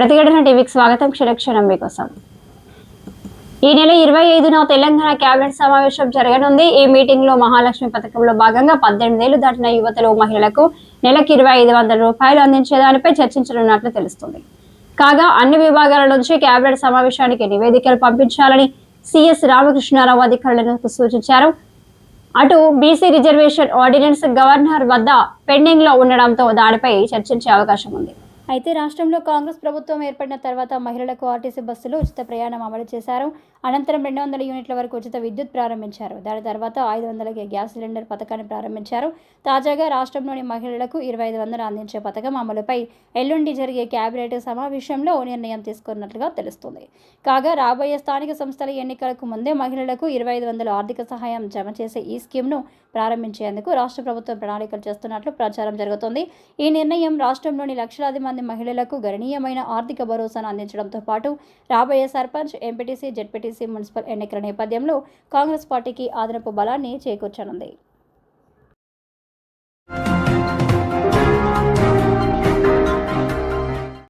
ప్రతిఘటన టీవీకి స్వాగతం. క్షణక్షణం మీకోసం. ఈ నెల ఇరవై ఐదున తెలంగాణ కేబినెట్ సమావేశం జరగనుంది. ఈ మీటింగ్లో మహాలక్ష్మి పథకంలో భాగంగా పద్దెనిమిది ఏళ్ళు దాటిన యువతలు మహిళలకు నెలకు ఇరవై ఐదు వందల రూపాయలు అందించే దానిపై చర్చించనున్నట్లు తెలుస్తుంది. కాగా అన్ని విభాగాల నుంచి కేబినెట్ సమావేశానికి నివేదికలు పంపించాలని సిఎస్ రామకృష్ణారావు అధికారులను సూచించారు. అటు బీసీ రిజర్వేషన్ ఆర్డినెన్స్ గవర్నర్ వద్ద పెండింగ్లో ఉండడంతో దానిపై చర్చించే అవకాశం ఉంది. అయితే రాష్ట్రంలో కాంగ్రెస్ ప్రభుత్వం ఏర్పడిన తర్వాత మహిళలకు ఆర్టీసీ బస్సులు ఉచిత ప్రయాణం అమలు చేశారు. అనంతరం రెండు వందల యూనిట్ల వరకు ఉచిత విద్యుత్ ప్రారంభించారు. దాని తర్వాత ఐదు వందలకి గ్యాస్ సిలిండర్ పథకాన్ని ప్రారంభించారు. తాజాగా రాష్ట్రంలోని మహిళలకు ఇరవై ఐదు వందలు అందించే పథకం అమలుపై ఎల్లుండి జరిగే కేబినెట్ సమావేశంలో నిర్ణయం తీసుకున్నట్లుగా తెలుస్తుంది. కాగా రాబోయే స్థానిక సంస్థల ఎన్నికలకు ముందే మహిళలకు ఇరవై ఐదు వందల ఆర్థిక సహాయం జమ చేసే ఈ స్కీమ్ను ప్రారంభించేందుకు రాష్ట్ర ప్రభుత్వం ప్రణాళికలు చేస్తున్నట్లు ప్రచారం జరుగుతోంది. ఈ నిర్ణయం రాష్ట్రంలోని లక్షలాది మంది మంది మహిళలకు గణనీయమైన ఆర్థిక భరోసాను అందించడంతో పాటు రాబోయే సర్పంచ్ ఎంపీటీసీ జెడ్పీటీసీ మున్సిపల్ ఎన్నికల నేపథ్యంలో కాంగ్రెస్ పార్టీకి అదనపు బలాన్ని చేకూర్చనుంది.